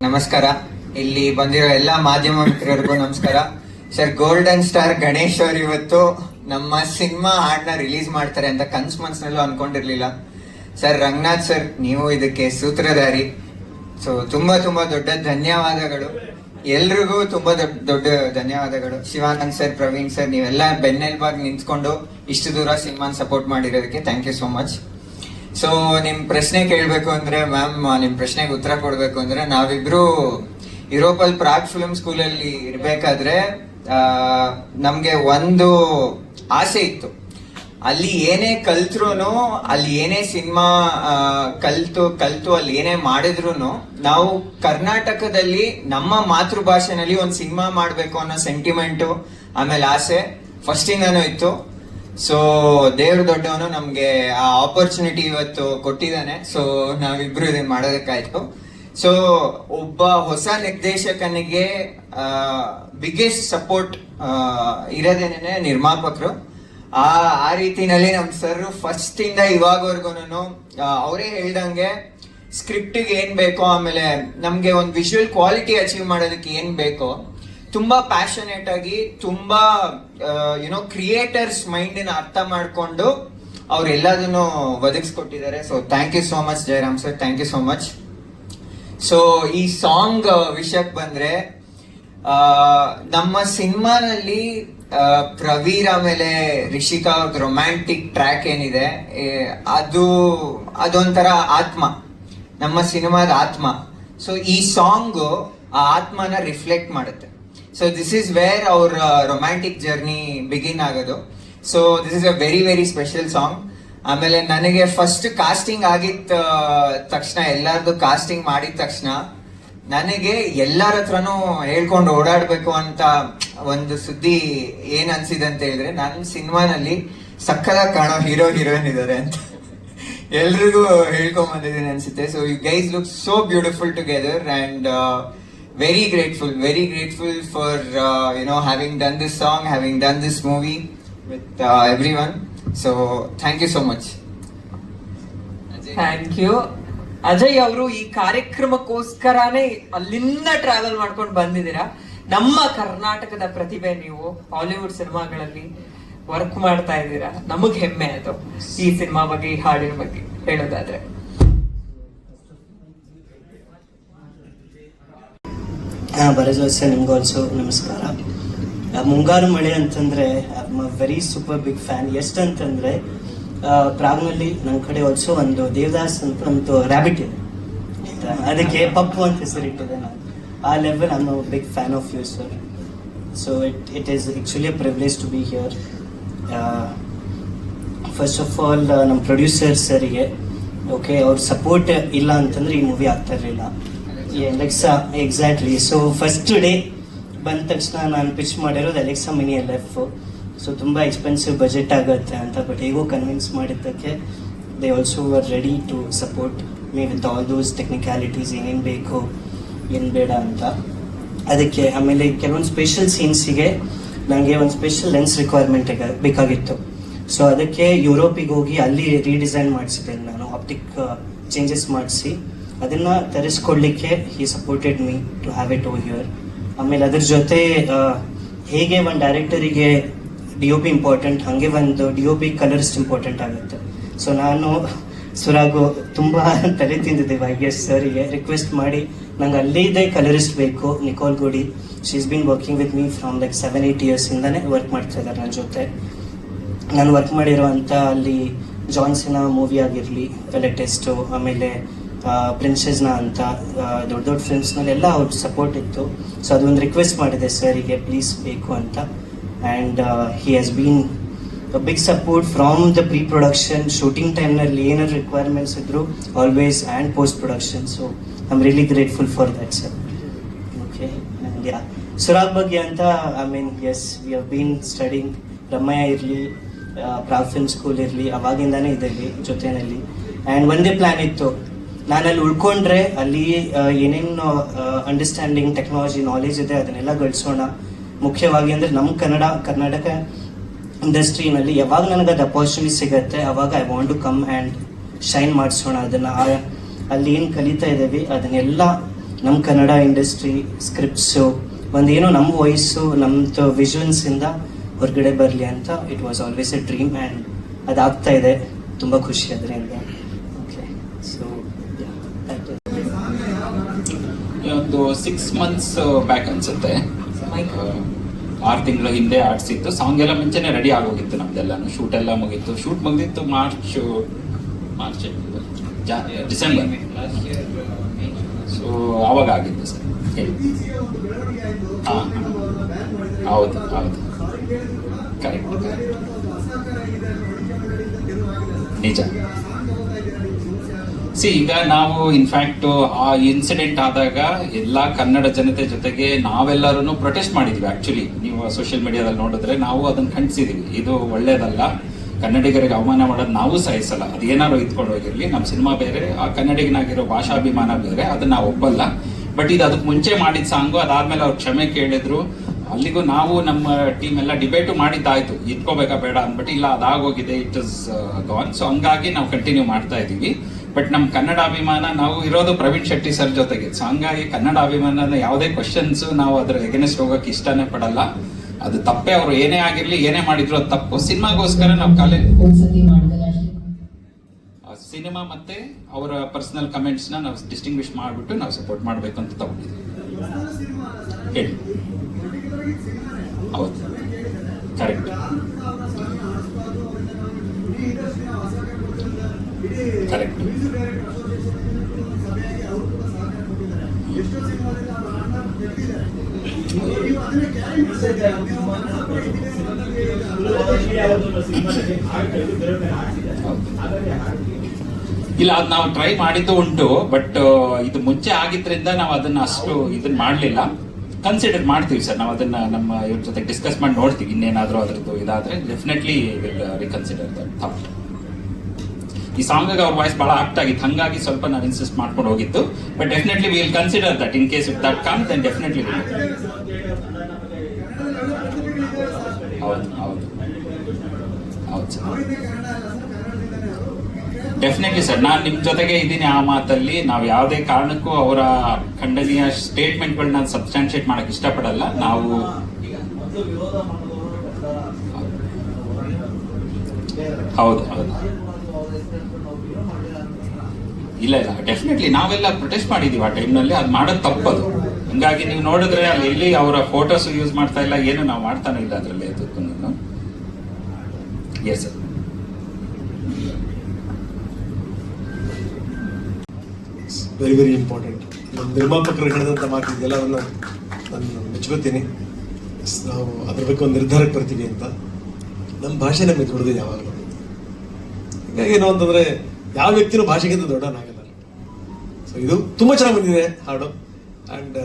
ನಮಸ್ಕಾರ. ಇಲ್ಲಿ ಬಂದಿರೋ ಎಲ್ಲ ಮಾಧ್ಯಮ ಮಿತ್ರರಿಗೂ ನಮಸ್ಕಾರ. ಸರ್ ಗೋಲ್ಡನ್ ಸ್ಟಾರ್ ಗಣೇಶ್ ಅವ್ರು ಇವತ್ತು ನಮ್ಮ ಸಿನಿಮಾ ಹಾಡನ್ನ ರಿಲೀಸ್ ಮಾಡ್ತಾರೆ ಅಂತ ಕನ್ಸ್ ಮನ್ಸ್ನಲ್ಲೂ ಅನ್ಕೊಂಡಿರ್ಲಿಲ್ಲ. ಸರ್, ರಂಗನಾಥ್ ಸರ್, ನೀವು ಇದಕ್ಕೆ ಸೂತ್ರಧಾರಿ. ಸೊ ತುಂಬಾ ತುಂಬಾ ದೊಡ್ಡ ಧನ್ಯವಾದಗಳು. ಎಲ್ರಿಗೂ ತುಂಬಾ ದೊಡ್ಡ ದೊಡ್ಡ ಧನ್ಯವಾದಗಳು. ಶಿವಾನಂದ್ ಸರ್, ಪ್ರವೀಣ್ ಸರ್, ನೀವೆಲ್ಲ ಬೆನ್ನೆಲ್ಬಾಗಿ ನಿಂತ್ಕೊಂಡು ಇಷ್ಟು ದೂರ ಸಿನಿಮಾನ್ support ಮಾಡಿರೋದಕ್ಕೆ thank you so much so ನಿಮ್ ಪ್ರಶ್ನೆ ಕೇಳಬೇಕು ಅಂದ್ರೆ ಮ್ಯಾಮ್ ನಿಮ್ ಪ್ರಶ್ನೆಗೆ ಉತ್ತರ ಕೊಡ್ಬೇಕು ಅಂದ್ರೆ, ನಾವಿಬ್ರು ಯುರೋಪಲ್ ಪ್ರಾಗ್ ಫಿಲ್ಮ್ ಸ್ಕೂಲಲ್ಲಿ ಇರ್ಬೇಕಾದ್ರೆ ನಮ್ಗೆ ಒಂದು ಆಸೆ ಇತ್ತು. ಅಲ್ಲಿ ಏನೇ ಕಲ್ತ್ರು ಅಲ್ಲಿ ಏನೇ ಸಿನಿಮಾ ಕಲ್ತು ಕಲ್ತು, ಅಲ್ಲಿ ಏನೇ ಮಾಡಿದ್ರು ನಾವು ಕರ್ನಾಟಕದಲ್ಲಿ ನಮ್ಮ ಮಾತೃಭಾಷೆನಲ್ಲಿ ಒಂದು ಸಿನಿಮಾ ಮಾಡಬೇಕು ಅನ್ನೋ ಸೆಂಟಿಮೆಂಟು ಆಮೇಲೆ ಆಸೆ ಫಸ್ಟಿಂದನೂ ಇತ್ತು. ಸೊ ದೇವ್ರ ದೊಡ್ಡವನು ನಮ್ಗೆ ಆ ಆಪರ್ಚುನಿಟಿ ಇವತ್ತು ಕೊಟ್ಟಿದ್ದಾನೆ. ಸೊ ನಾವಿಬ್ರು ಇದನ್ನ ಮಾಡೋದಕ್ಕಾಯ್ತು. ಸೊ ಒಬ್ಬ ಹೊಸ ನಿರ್ದೇಶಕನಿಗೆ ಬಿಗ್ಗೆಸ್ಟ್ ಸಪೋರ್ಟ್ ಇರೋದೇನೆ ನಿರ್ಮಾಪಕರು. ಆ ಆ ರೀತಿನಲ್ಲಿ ನಮ್ಮ ಸರ್ ಫಸ್ಟ್ ಇಂದ ಇವಾಗವರೆಗೂ ಅವರೇ ಹೇಳ್ದಂಗೆ ಸ್ಕ್ರಿಪ್ಟಿಗೆ ಏನ್ ಬೇಕೋ ಆಮೇಲೆ ನಮ್ಗೆ ಒಂದು ವಿಜುವಲ್ ಕ್ವಾಲಿಟಿ ಅಚೀವ್ ಮಾಡೋದಕ್ಕೆ ಏನ್ ಬೇಕೋ ತುಂಬಾ ಪ್ಯಾಷನೇಟ್ ಆಗಿ ತುಂಬಾ ಯುನೋ ಕ್ರಿಯೇಟರ್ಸ್ ಮೈಂಡ್ ಅರ್ಥ ಮಾಡಿಕೊಂಡು ಅವ್ರು ಎಲ್ಲದನ್ನು ಒದಗಿಸ್ಕೊಟ್ಟಿದ್ದಾರೆ. So thank you so much Jayaram sir thank you so much so ಈ ಸಾಂಗ್ ವಿಷಯಕ್ಕೆ ಬಂದ್ರೆ ನಮ್ಮ ಸಿನಿಮಾನಲ್ಲಿ ಪ್ರವೀರ್ ಆಮೇಲೆ ರಿಷಿಕಾ ರೊಮ್ಯಾಂಟಿಕ್ ಟ್ರ್ಯಾಕ್ ಏನಿದೆ ಅದು, ಅದೊಂಥರ ಆತ್ಮ. ನಮ್ಮ ಸಿನಿಮಾದ ಆತ್ಮ. ಸೊ ಈ ಸಾಂಗು ಆ ಆತ್ಮನ ರಿಫ್ಲೆಕ್ಟ್ ಮಾಡುತ್ತೆ. ಸೊ ದಿಸ್ ಇಸ್ ವೇರ್ ಅವ್ರ ರೊಮ್ಯಾಂಟಿಕ್ ಜರ್ನಿ ಬಿಗಿನ್ ಆಗೋದು. So this is a very very special song ಆಮೇಲೆ ನನಗೆ ಫಸ್ಟ್ ಕಾಸ್ಟಿಂಗ್ ಆಗಿದ್ದ ತಕ್ಷಣ, ಎಲ್ಲಾರ್ದು ಕಾಸ್ಟಿಂಗ್ ಮಾಡಿದ ತಕ್ಷಣ ನನಗೆ ಎಲ್ಲರ ಹತ್ರನೂ ಹೇಳ್ಕೊಂಡು ಓಡಾಡಬೇಕು ಅಂತ ಒಂದು ಸುದ್ದಿ ಏನ್ ಅನ್ಸಿದೆ ಅಂತ ಹೇಳಿದ್ರೆ ನನ್ನ ಸಿನಿಮಾನಲ್ಲಿ ಸಕ್ಕದಾಗಿ ಕಾಣೋ ಹೀರೋ, ಹೀರೋಯಿನ್ ಇದಾರೆ ಅಂತ ಎಲ್ರಿಗೂ ಹೇಳ್ಕೊಂಡ್ ಬಂದಿದ್ದೀನಿ ಅನ್ಸುತ್ತೆ. So you guys look so beautiful together and very grateful very grateful for you know having done this song having done this movie with everyone so thank you so much thank you Ajay ಅವರು ಈ ಕಾರ್ಯಕ್ರಮಕ್ಕೋಸ್ಕರನೇ ಅಲ್ಲಿಂದ ಟ್ರಾವೆಲ್ ಮಾಡ್ಕೊಂಡು ಬಂದಿದ್ದೀರಾ? ನಮ್ಮ ಕರ್ನಾಟಕದ ಪ್ರತಿಭೆ ನೀವು ಹಾಲಿವುಡ್ ಸಿನಿಮಾಗಳಲ್ಲಿ ವರ್ಕ್ ಮಾಡ್ತಾ ಇದ್ದೀರಾ? ನಮಗ್ ಹೆಮ್ಮೆ ಅದು. ಈ ಸಿನಿಮಾ ಬಗ್ಗೆ, ಈ ಹಾಡಿನ ಬಗ್ಗೆ ಹೇಳೋದಾದ್ರೆ. ಹಾಂ ಬರಜೋತ್ಸವ ನಿಮ್ಗೆ ಆಲ್ಸೋ ನಮಸ್ಕಾರ. ಮುಂಗಾರು ಮಳೆ ಅಂತಂದರೆ ವೆರಿ ಸೂಪರ್ ಬಿಗ್ ಫ್ಯಾನ್ ಎಷ್ಟಂತಂದರೆ ಪ್ರಾಗ್ನಲ್ಲಿ ನನ್ನ ಕಡೆ ಆಲ್ಸೋ ಒಂದು ದೇವದಾಸ್ ಅಂತ ಒಂದು ರ್ಯಾಬಿಟ್ ಇದೆ. ಆಯಿತಾ? ಅದಕ್ಕೆ ಪಪ್ಪು ಅಂತ ಹೆಸರಿಟ್ಟಿದೆ ನಾನು. ಆ level I'm big fan of you sir so it it is actually privilege to be here first of all ನಮ್ಮ ಪ್ರೊಡ್ಯೂಸರ್ ಸರಿಗೆ ಓಕೆ ಅವ್ರ ಸಪೋರ್ಟ್ ಇಲ್ಲ ಅಂತಂದ್ರೆ ಈ ಮೂವಿ ಆಗ್ತಾ ಇರಲಿಲ್ಲ. Alexa exactly so first day ಬಂದ ತಕ್ಷಣ ನಾನು ಪಿಚ್ ಮಾಡಿರೋದು Alexa mini L F so ತುಂಬ ಎಕ್ಸ್ಪೆನ್ಸಿವ್ ಬಜೆಟ್ ಆಗುತ್ತೆ ಅಂತ ಬಟ್ ಹೇಗೋ ಕನ್ವಿನ್ಸ್ ಮಾಡಿದ್ದಕ್ಕೆ they also are ready to support me with all those technicalities ಏನೇನು ಬೇಕು, ಏನು ಬೇಡ ಅಂತ. ಅದಕ್ಕೆ, ಆಮೇಲೆ ಕೆಲವೊಂದು ಸ್ಪೆಷಲ್ ಸೀನ್ಸಿಗೆ ನನಗೆ ಒಂದು ಸ್ಪೆಷಲ್ ಲೆನ್ಸ್ ರಿಕ್ವೈರ್ಮೆಂಟ್ ಬೇಕಾಗಿತ್ತು. ಸೊ ಅದಕ್ಕೆ ಯುರೋಪಿಗೆ ಹೋಗಿ ಅಲ್ಲಿ ರೀಡಿಸೈನ್ ಮಾಡಿಸಿದ್ದೇನೆ ನಾನು. ಆಪ್ಟಿಕ್ ಚೇಂಜಸ್ ಮಾಡಿಸಿ. ಅದನ್ನ ತರಿಸ್ಕೊಡ್ಲಿಕ್ಕೆ he supported me to have it oh here ಆಮೇಲೆ ಅದ್ರ ಜೊತೆ ಹೇಗೆ ಒಂದು ಡೈರೆಕ್ಟರಿಗೆ ಡಿ ಒ ಪಿ ಇಂಪಾರ್ಟೆಂಟ್ ಹಾಗೆ ಒಂದು D O P colours important ಆಗುತ್ತೆ. ಸೊ ನಾನು ಸುರಾಗು ತುಂಬ ತಲೆ ತಿಂದಿದ್ದೆ ಐ ಗೆಸ್ ಈಗ ರಿಕ್ವೆಸ್ಟ್ ಮಾಡಿ, ನಂಗೆ ಅಲ್ಲಿದೆ ಕಲರಿಸ್ಟ್ ಬೇಕು Nicole Gudi she is been working with me from like seven eight ಇಯರ್ಸಿಂದನೇ work ಮಾಡ್ತಾ ಇದ್ದಾರೆ ನನ್ನ ಜೊತೆ. ನಾನು ವರ್ಕ್ ಮಾಡಿರುವಂಥ ಅಲ್ಲಿ ಜಾನ್ಸಿನ ಮೂವಿ ಆಗಿರಲಿ ಲೇಟೆಸ್ಟು ಆಮೇಲೆ ಪ್ರಿನ್ಸೆಸ್ನ ಅಂತ ದೊಡ್ಡ ದೊಡ್ಡ ಫಿಲ್ಮ್ಸ್ನಲ್ಲೆಲ್ಲ ಅವ್ರ ಸಪೋರ್ಟ್ ಇತ್ತು. ಸೊ ಅದೊಂದು ರಿಕ್ವೆಸ್ಟ್ ಮಾಡಿದೆ ಸರಿಗೆ ಪ್ಲೀಸ್ ಬೇಕು ಅಂತ. And he has been big support from the pre production shooting ಟೈಮ್ನಲ್ಲಿ ಏನಾದ್ರು ರಿಕ್ವೈರ್ಮೆಂಟ್ಸ್ ಇದ್ರು always and post production so I am really grateful for that sir okay and yeah Surag ಬಗ್ಗೆ ಅಂತ I mean as we have been studying Ramaiah ಇರಲಿ ಪ್ರಾಗ್ ಫಿಲ್ಮ್ ಸ್ಕೂಲ್ ಇರಲಿ ಅವಾಗಿಂದಾನೇ ಇದ್ದೀವಿ ಜೊತೆಯಲ್ಲಿ. ಆ್ಯಂಡ್ ಒಂದೇ ಪ್ಲ್ಯಾನ್ ಇತ್ತು ನಾನು ಅಲ್ಲಿ ಉಳ್ಕೊಂಡ್ರೆ ಅಲ್ಲಿ ಏನೇನು ಅಂಡರ್ಸ್ಟ್ಯಾಂಡಿಂಗ್ ಟೆಕ್ನಾಲಜಿ ನಾಲೆಜ್ ಇದೆ, ಅದನ್ನೆಲ್ಲ ಗಳಿಸೋಣ. ಮುಖ್ಯವಾಗಿ ಅಂದರೆ ನಮ್ಮ ಕನ್ನಡ, ಕರ್ನಾಟಕ ಇಂಡಸ್ಟ್ರಿನಲ್ಲಿ ಯಾವಾಗ ನನಗೆ ಅದು ಅಪಾರ್ಚುನಿಟಿ ಸಿಗುತ್ತೆ, ಅವಾಗ I want to come and shine ಮಾಡಿಸೋಣ ಅದನ್ನು. ಅಲ್ಲಿ ಏನು ಕಲಿತಾ ಇದ್ದೀವಿ, ಅದನ್ನೆಲ್ಲ ನಮ್ಮ ಕನ್ನಡ ಇಂಡಸ್ಟ್ರಿ ಸ್ಕ್ರಿಪ್ಟ್ಸು ಒಂದೇನೋ ನಮ್ಮ ವಾಯ್ಸು ನಮ್ಮದು ವಿಷನ್ಸಿಂದ ಹೊರಗಡೆ ಬರಲಿ ಅಂತ it was always a dream and ಅದಾಗ್ತಾ ಇದೆ. ತುಂಬ ಖುಷಿ ಅದರಿಂದ ಒಂದು ಸಿಕ್ಸ್ ಮಂತ್ಸ್ ಬ್ಯಾಕ್ ಅನ್ಸುತ್ತೆ. ಆರು ತಿಂಗಳ ಹಿಂದೆ ಆಡ್ಸಿತ್ತು. ಸಾಂಗ್ ಎಲ್ಲ ಮುಂಚೆನೆ ರೆಡಿ ಆಗೋಗಿತ್ತು ನಮ್ದೆಲ್ಲಾನು. ಶೂಟ್ ಎಲ್ಲ ಮುಗೀತು. ಶೂಟ್ ಮುಗಿದಿತ್ತು ಮಾರ್ಚ್ ಮಾರ್ಚ್ ಜಾ- ಡಿಸೆಂಬರ್ ಸೊ ಅವಾಗ ಆಗಿತ್ತು ಸರ್. ಹಾಂ. ಹೌದು ಹೌದು. ಕರೆಕ್ಟ್ ನಿಜ. ಸಿ ಈಗ ನಾವು ಇನ್ಫ್ಯಾಕ್ಟ್ ಆ ಇನ್ಸಿಡೆಂಟ್ ಆದಾಗ ಎಲ್ಲಾ ಕನ್ನಡ ಜನತೆ ಜೊತೆಗೆ ನಾವೆಲ್ಲರೂ ಪ್ರೊಟೆಸ್ಟ್ ಮಾಡಿದ್ವಿ ಆಕ್ಚುಲಿ ನೀವು ಸೋಷಿಯಲ್ ಮೀಡಿಯಾದಲ್ಲಿ ನೋಡಿದ್ರೆ ನಾವು ಅದನ್ನ ಖಂಡಿಸಿದೀವಿ. ಇದು ಒಳ್ಳೇದಲ್ಲ. ಕನ್ನಡಿಗರಿಗೆ ಅವಮಾನ ಮಾಡೋದು ನಾವು ಸಹಿಸಲ್ಲ. ಅದು ಏನಾದ್ರು ಇದ್ಕೊಂಡು ಹೋಗಿರ್ಲಿ. ನಮ್ಮ ಸಿನಿಮಾ ಬೇರೆ, ಆ ಕನ್ನಡಿಗನಾಗಿರೋ ಭಾಷಾಭಿಮಾನ ಬೇರೆ, ಅದನ್ನ ನಾವು ಒಪ್ಪಲ್ಲ. ಬಟ್ ಇದು ಅದಕ್ಕೆ ಮುಂಚೆ ಮಾಡಿದ ಸಾಂಗು, ಅದಾದ್ಮೇಲೆ ಅವ್ರು ಕ್ಷಮೆ ಕೇಳಿದ್ರು. ಅಲ್ಲಿಗೂ ನಾವು ನಮ್ಮ ಟೀಮ್ ಎಲ್ಲ ಡಿಬೇಟು ಮಾಡಿದ್ದಾಯ್ತು. ಇಟ್ಕೋಬೇಕಾ ಬೇಡ ಅಂದ್ಬಿಟ್ಟು, ಇಲ್ಲ ಅದಾಗೋಗಿದೆ ಇಟ್ ಇಸ್ ಗಾನ್ ಸೊ ಹಂಗಾಗಿ ನಾವು ಕಂಟಿನ್ಯೂ ಮಾಡ್ತಾ ಇದೀವಿ ಬಟ್ ನಮ್ಮ ಕನ್ನಡ ಅಭಿಮಾನ ನಾವು ಇರೋದು ಪ್ರವೀಣ್ ಶೆಟ್ಟಿ ಸರ್ ಜೊತೆಗೆ. ಸೊ ಹಂಗಾಗಿ ಕನ್ನಡ ಅಭಿಮಾನದ ಯಾವುದೇ ಕ್ವಶನ್ಸ್ ನಾವು ಅದ್ರ ಎಗೆನೆಸ್ಟ್ ಹೋಗಕ್ಕೆ ಇಷ್ಟನೇ ಪಡಲ್ಲ. ಅದು ತಪ್ಪೇ ಅವರು ಏನೇ ಆಗಿರ್ಲಿ ಏನೇ ಮಾಡಿದ್ರು ಅದು ತಪ್ಪು. ಸಿನಿಮಾಗೋಸ್ಕರ ನಾವು ಕಾಲೇ ಸಿನಿಮಾ ಮತ್ತೆ ಅವರ ಪರ್ಸನಲ್ ಕಮೆಂಟ್ಸ್ನ ನಾವು ಡಿಸ್ಟಿಂಗ್ವಿಶ್ ಮಾಡಿಬಿಟ್ಟು ನಾವು ಸಪೋರ್ಟ್ ಮಾಡಬೇಕು ಅಂತ ತಗೊಂಡಿದ್ವಿ. ಹೇಳಿ. ಹೌದು. ಇಲ್ಲ, ಅದು ನಾವು ಟ್ರೈ ಮಾಡಿದ್ದು ಉಂಟು ಬಟ್ ಇದು ಮುಂಚೆ ಆಗಿದ್ರಿಂದ ನಾವು ಅದನ್ನ ಅಷ್ಟು ಇದನ್ನ ಮಾಡ್ಲಿಲ್ಲ. ಕನ್ಸಿಡರ್ ಮಾಡ್ತೀವಿ ಸರ್, ನಾವು ಅದನ್ನ ನಮ್ಮ ಇವ್ರ ಜೊತೆ ಡಿಸ್ಕಸ್ ಮಾಡಿ ನೋಡ್ತೀವಿ, ಇನ್ನೇನಾದ್ರೂ ಅದ್ರದ್ದು ಇದಾದ್ರೆ ಡೆಫಿನೆಟ್ಲಿ ರಿಕನ್ಸಿಡರ್ ದಟ್ ಈ ಸಾಂಗ್ ಅವ್ರ ವಾಯ್ಸ್ ಬಹಳ ಆಕ್ಟ್ ಆಗಿತ್ತು, ಹಂಗಾಗಿ ಸ್ವಲ್ಪ ನಾವು ಇನ್ಸಿಸ್ಟ್ ಮಾಡ್ಕೊಂಡು ಹೋಗಿತ್ತು but definitely will consider that in case if that come then definitely ಹೌದು ಹೌದು ಹೌದು ಸರ್ ಡೆಫಿನೆಟ್ಲಿ ಸರ್ ನಾನು ನಿಮ್ ಜೊತೆಗೆ ಇದ್ದೀನಿ ಆ ಮಾತಲ್ಲಿ. ನಾವು ಯಾವುದೇ ಕಾರಣಕ್ಕೂ ಅವರ ಖಂಡನೀಯ ಸ್ಟೇಟ್ಮೆಂಟ್ಗಳನ್ನ ಸಬ್ಸ್ಟಾನ್ಶಿಯೇಟ್ ಮಾಡಕ್ ಇಷ್ಟಪಡಲ್ಲ. ನಾವು ಹೌದು ಹೌದು. ಇಲ್ಲ ಇಲ್ಲ. ಡೆಫಿನೆಟ್ಲಿ ನಾವೆಲ್ಲ ಪ್ರೊಟೆಸ್ಟ್ ಮಾಡಿದೀವಿ ಆ ಟೈಮ್ನಲ್ಲಿ ಅದು ಮಾಡೋದು ತಪ್ಪದು. ಹಂಗಾಗಿ ನೀವು ನೋಡಿದ್ರೆ ಅಲ್ಲಿ ಎಲ್ಲಿ ಅವರ ಫೋಟೋಸ್ ಯೂಸ್ ಮಾಡ್ತಾ ಇಲ್ಲ, ಏನು, ನಾವು ಮಾಡ್ತಾನೆ ಇಲ್ಲ ಅದರಲ್ಲಿ ಅದಕ್ಕೂ yes sir very very important ನಮ್ಮ ನಿರ್ಮಾಪಕರು ಹೇಳಿದಂಥ ಮಾತು ಇದೆಲ್ಲವನ್ನು ನಾನು ಮೆಚ್ಕೋತೀನಿ ನಾವು ಅದ್ರ ಬಗ್ಗೆ ಒಂದು ನಿರ್ಧಾರಕ್ಕೆ ಬರ್ತೀವಿ ಅಂತ. ನಮ್ಮ ಭಾಷೆ ನಮಗೆ ದೊಡ್ಡದು ಯಾವಾಗಲೂ ಹೀಗಾಗಿ ಏನು ಅಂತಂದರೆ ಯಾವ ವ್ಯಕ್ತಿನೂ ಭಾಷೆಗಿಂತ ದೊಡ್ಡನಾಗಲ್ಲ ಸೊ ಇದು ತುಂಬ ಚೆನ್ನಾಗಿ ಬಂದಿದೆ, ಹಾಡು. ಆ್ಯಂಡ್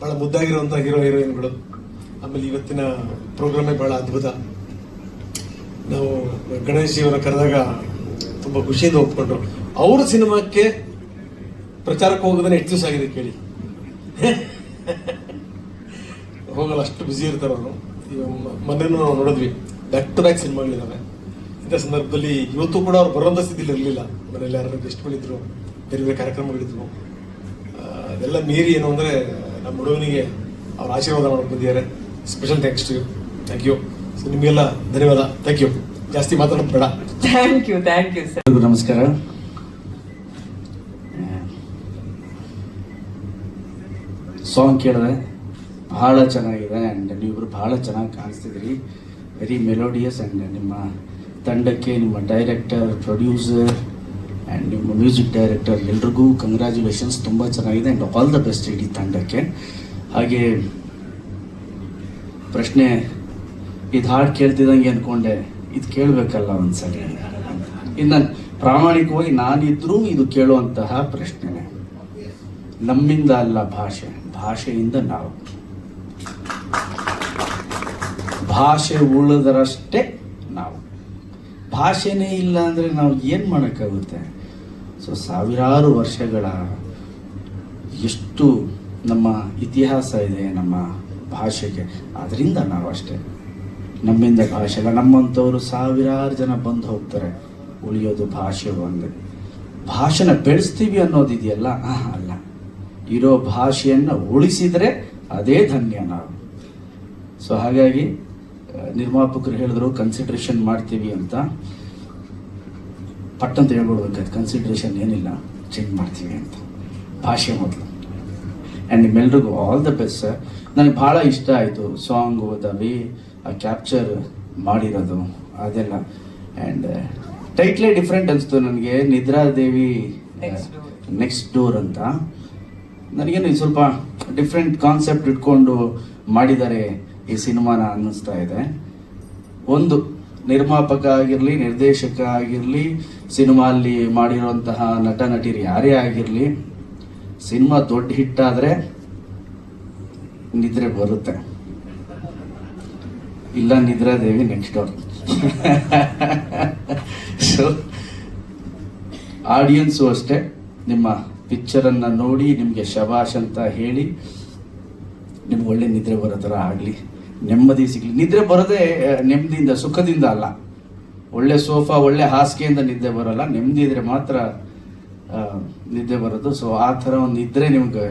ಭಾಳ ಮುದ್ದಾಗಿರುವಂಥ ಹೀರೋ, ಹೀರೋಯಿನ್ಗಳು. ಆಮೇಲೆ ಇವತ್ತಿನ ಪ್ರೋಗ್ರಾಮೇ ಭಾಳ ಅದ್ಭುತ. ನಾವು ಗಣೇಶ್ ಅವರ ಕರೆದಾಗ ತುಂಬ ಖುಷಿಯಿಂದ ಒಪ್ಕೊಂಡ್ರು. ಅವ್ರ ಸಿನಿಮಾಕ್ಕೆ ಪ್ರಚಾರಕ್ಕೆ ಹೋಗೋದನ್ನ ಎಷ್ಟು ದಿವಸ ಆಗಿದೆ ಕೇಳಿ? ಹೋಗಲ್ಲ, ಅಷ್ಟು ಬ್ಯುಸಿ ಇರ್ತಾರೆ ಅವರು. ಮೊನ್ನೆನೂ ನಾವು ನೋಡಿದ್ವಿ ಬ್ಯಾಕ್ ಟು ಬ್ಯಾಕ್ ಸಿನಿಮಾಗಳಿದ್ದಾವೆ ಇಂಥ ಸಂದರ್ಭದಲ್ಲಿ ಇವತ್ತು ಕೂಡ ಅವ್ರು ಬರೋಂಥ ಸ್ಥಿತಿಲಿ ಇರಲಿಲ್ಲ. ಮನೇಲಿ ಯಾರು ಮಾಡಿದ್ರು ಬೇರೆ ಬೇರೆ ಕಾರ್ಯಕ್ರಮಗಳಿದ್ರು ಅದೆಲ್ಲ ಮೀರಿ ಏನು ಅಂದರೆ ನಮ್ಮ ಹುಡುಗನಿಗೆ ಅವ್ರ ಆಶೀರ್ವಾದ ಮಾಡಕ್ಕೆ ಬಂದಿದ್ದಾರೆ special thanks to you thank you so ನಿಮಗೆಲ್ಲ ಧನ್ಯವಾದ. ಥ್ಯಾಂಕ್ ಯು ಜಾಸ್ತಿ ಮಾತಾಡೋದು ಬೇಡ. Thank you thank you sir ನಮಸ್ಕಾರ. ಸಾಂಗ್ ಕೇಳಿದೆ ಬಹಳ ಚೆನ್ನಾಗಿದೆ ಆ್ಯಂಡ್ ನೀವಿಬ್ರು ಬಹಳ ಚೆನ್ನಾಗಿ ಕಾಣಿಸ್ತಿದ್ರಿ. ವೆರಿ ಮೆಲೋಡಿಯಸ್ ಆ್ಯಂಡ್ ನಿಮ್ಮ ತಂಡಕ್ಕೆ ನಿಮ್ಮ ಡೈರೆಕ್ಟರ್ ಪ್ರೊಡ್ಯೂಸರ್ ಆ್ಯಂಡ್ ನಿಮ್ಮ ಮ್ಯೂಸಿಕ್ ಡೈರೆಕ್ಟರ್ ಎಲ್ರಿಗೂ ಕಂಗ್ರ್ಯಾಚುಲೇಷನ್ಸ್ ತುಂಬ ಚೆನ್ನಾಗಿದೆ ಆ್ಯಂಡ್ ಆಲ್ ದ ಬೆಸ್ಟ್ ಇಡೀ ತಂಡಕ್ಕೆ. ಹಾಗೆ ಪ್ರಶ್ನೆ ಇದು ಹಾಡು ಕೇಳ್ತಿದ್ದಂಗೆ ಅಂದ್ಕೊಂಡೆ ಇದು ಕೇಳಬೇಕಲ್ಲ ಒಂದ್ಸಲಿ. ಇನ್ನು ಪ್ರಾಮಾಣಿಕವಾಗಿ ನಾನಿದ್ರೂ ಇದು ಕೇಳುವಂತಹ ಪ್ರಶ್ನೆ ನಮ್ಮಿಂದ ಅಲ್ಲ ಭಾಷೆ. ಭಾಷೆಯಿಂದ ನಾವು. ಭಾಷೆ ಉಳಿದರಷ್ಟೇ ನಾವು. ಭಾಷೆನೇ ಇಲ್ಲ ಅಂದರೆ ನಾವು ಏನು ಮಾಡೋಕ್ಕಾಗುತ್ತೆ? ಸೊ ಸಾವಿರಾರು ವರ್ಷಗಳ ಎಷ್ಟು ನಮ್ಮ ಇತಿಹಾಸ ಇದೆ ನಮ್ಮ ಭಾಷೆಗೆ. ಅದರಿಂದ ನಾವು ಅಷ್ಟೇ ನಮ್ಮಿಂದ ಭಾಷೆ ಅಲ್ಲ ನಮ್ಮಂಥವರು ಸಾವಿರಾರು ಜನ ಬಂದು ಹೋಗ್ತಾರೆ. ಉಳಿಯೋದು ಭಾಷೆ ಒಂದೇ. ಭಾಷೆನ ಬೆಳೆಸ್ತೀವಿ ಅನ್ನೋದಿದೆಯಲ್ಲ ಅಲ್ಲ. ಇರೋ ಭಾಷೆಯನ್ನು ಉಳಿಸಿದರೆ ಅದೇ ಧನ್ಯ ನಾವು. ಸೊ ಹಾಗಾಗಿ ನಿರ್ಮಾಪಕರು ಹೇಳಿದ್ರು ಕನ್ಸಿಡ್ರೇಷನ್ ಮಾಡ್ತೀವಿ ಅಂತ. ಪಟ್ಟಂತ ಹೇಳ್ಬಿಡ್ಬೇಕಾಯ್ತು ಕನ್ಸಿಡ್ರೇಷನ್ ಏನಿಲ್ಲ ಚೇಂಜ್ ಮಾಡ್ತೀವಿ ಅಂತ. ಭಾಷೆ ಮೊದಲು. ಆ್ಯಂಡ್ ನಿಮ್ಮೆಲ್ರಿಗೂ ಆಲ್ ದ ಬೆಸ್ಟ್ ಸರ್ ನನಗೆ ಭಾಳ ಇಷ್ಟ ಆಯಿತು. ಸಾಂಗು ದ ಆ ಕ್ಯಾಪ್ಚರ್ ಮಾಡಿರೋದು ಅದೆಲ್ಲ. ಆ್ಯಂಡ್ ಟೈಟ್ಲೇ ಡಿಫ್ರೆಂಟ್ ಅನಿಸ್ತು ನನಗೆ. ನಿದ್ರಾದೇವಿ ನೆಕ್ಸ್ಟ್ ಡೋರ್ ಅಂತ. ನನಗೇನು ಸ್ವಲ್ಪ ಡಿಫ್ರೆಂಟ್ ಕಾನ್ಸೆಪ್ಟ್ ಇಟ್ಕೊಂಡು ಮಾಡಿದ್ದಾರೆ ಈ ಸಿನಿಮಾನ ಅನ್ನಿಸ್ತಾ ಇದೆ. ಒಂದು ನಿರ್ಮಾಪಕ ಆಗಿರಲಿ ನಿರ್ದೇಶಕ ಆಗಿರಲಿ ಸಿನಿಮಾ ಅಲ್ಲಿ ಮಾಡಿರುವಂತಹ ನಟ ನಟಿರು ಯಾರೇ ಆಗಿರಲಿ ಸಿನಿಮಾ ದೊಡ್ಡ ಹಿಟ್ ಆದರೆ ನಿದ್ರೆ ಬರುತ್ತೆ. ಇಲ್ಲ Nidradevi next door so audience ಅಷ್ಟೇ, ನಿಮ್ಮ ಪಿಕ್ಚರನ್ನು ನೋಡಿ, ನಿಮಗೆ ಶಬಾಷ್ ಅಂತ ಹೇಳಿ, ನಿಮ್ಗೆ ಒಳ್ಳೆ ನಿದ್ರೆ ಬರೋ ಥರ ಆಗಲಿ, ನೆಮ್ಮದಿ ಸಿಗಲಿ. ನಿದ್ರೆ ಬರೋದೇ ನೆಮ್ಮದಿಯಿಂದ, ಸುಖದಿಂದ ಅಲ್ಲ. ಒಳ್ಳೆ ಸೋಫಾ, ಒಳ್ಳೆ ಹಾಸಿಗೆಯಿಂದ ನಿದ್ದೆ ಬರೋಲ್ಲ. ನೆಮ್ಮದಿ ಇದ್ರೆ ಮಾತ್ರ ನಿದ್ದೆ ಬರೋದು. ಸೊ ಆ ಥರ ಒಂದು ನಿದ್ರೆ ನಿಮ್ಗೆ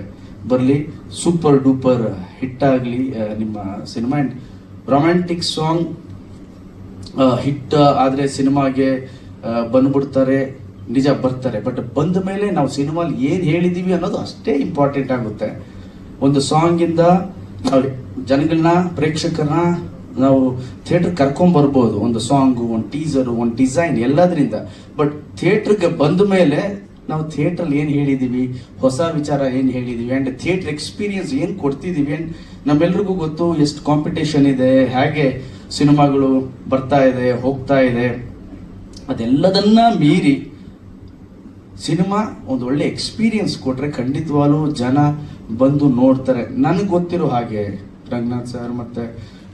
ಬರಲಿ. ಸೂಪರ್ ಡೂಪರ್ ಹಿಟ್ ಆಗಲಿ ನಿಮ್ಮ cinema and romantic song hit ಆದರೆ ಸಿನಿಮಾಗೆ ಬಂದ್ಬಿಡ್ತಾರೆ, ನಿಜ ಬರ್ತಾರೆ. ಬಟ್ ಬಂದ ಮೇಲೆ ನಾವು ಸಿನಿಮಾಲಿ ಏನು ಹೇಳಿದೀವಿ ಅನ್ನೋದು ಅಷ್ಟೇ ಇಂಪಾರ್ಟೆಂಟ್ ಆಗುತ್ತೆ. ಒಂದು ಸಾಂಗಿಂದ ನಾವು ಜನಗಳನ್ನ ಪ್ರೇಕ್ಷಕರನ್ನ ನಾವು ಥಿಯೇಟರ್ ಕರ್ಕೊಂಬರ್ಬೋದು ಒಂದು ಸಾಂಗು ಒಂದು ಟೀಸರು ಒಂದು ಡಿಸೈನ್ ಎಲ್ಲದರಿಂದ. ಬಟ್ ಥಿಯೇಟ್ರಿಗೆ ಬಂದ ಮೇಲೆ ನಾವು ಥಿಯೇಟ್ರಲ್ಲಿ ಏನು ಹೇಳಿದೀವಿ? ಹೊಸ ವಿಚಾರ ಏನು ಹೇಳಿದೀವಿ? ಆ್ಯಂಡ್ ಥಿಯೇಟ್ರ್ ಎಕ್ಸ್ಪೀರಿಯನ್ಸ್ ಏನು ಕೊಡ್ತಿದ್ದೀವಿ ಆ್ಯಂಡ್ ನಮ್ಮೆಲ್ರಿಗೂ ಗೊತ್ತು ಎಷ್ಟು ಕಾಂಪಿಟೇಷನ್ ಇದೆ, ಹೇಗೆ ಸಿನಿಮಾಗಳು ಬರ್ತಾ ಇದೆ, ಹೋಗ್ತಾ ಇದೆ. ಅದೆಲ್ಲದನ್ನ ಮೀರಿ ಸಿನಿಮಾ ಒಂದು ಒಳ್ಳೆ ಎಕ್ಸ್ಪೀರಿಯನ್ಸ್ ಕೊಟ್ಟರೆ ಖಂಡಿತವಾಗ್ಲೂ ಜನ ಬಂದು ನೋಡ್ತಾರೆ. ನನಗೆ ಗೊತ್ತಿರೋ ಹಾಗೆ ರಂಗನಾಥ್ ಸರ್ ಮತ್ತೆ